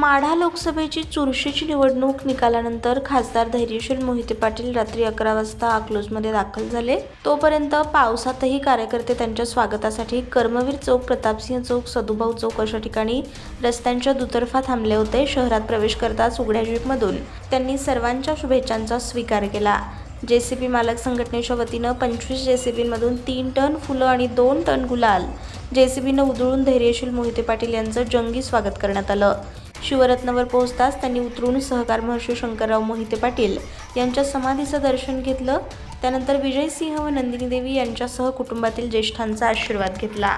माढा लोकसभेची चुरशीची निवडणूक निकालानंतर खासदार धैर्यशील मोहिते पाटील रात्री अकरा वाजता अकलूजमध्ये दाखल झाले. तोपर्यंत पावसातही कार्यकर्ते त्यांच्या स्वागतासाठी कर्मवीर चौक प्रतापसिंह चौक सदुभाऊ चौक अशा ठिकाणी रस्त्यांच्या दुतर्फा थांबले होते. शहरात प्रवेश करताच उघड्या जीपमधून त्यांनी सर्वांच्या शुभेच्छांचा स्वीकार केला. जेसीबी मालक संघटनेच्या वतीनं पंचवीस जेसीबींमधून तीन टन फुलं आणि दोन टन गुलाल जेसीबीनं उधळून धैर्यशील मोहिते पाटील यांचं जंगी स्वागत करण्यात आलं. शिवरत्नवर पोहोचताच त्यांनी उतरून सहकार महर्षी शंकरराव मोहिते पाटील यांच्या समाधीचं दर्शन घेतलं. त्यानंतर विजयसिंह व नंदिनी देवी यांच्यासह कुटुंबातील ज्येष्ठांचा आशीर्वाद घेतला.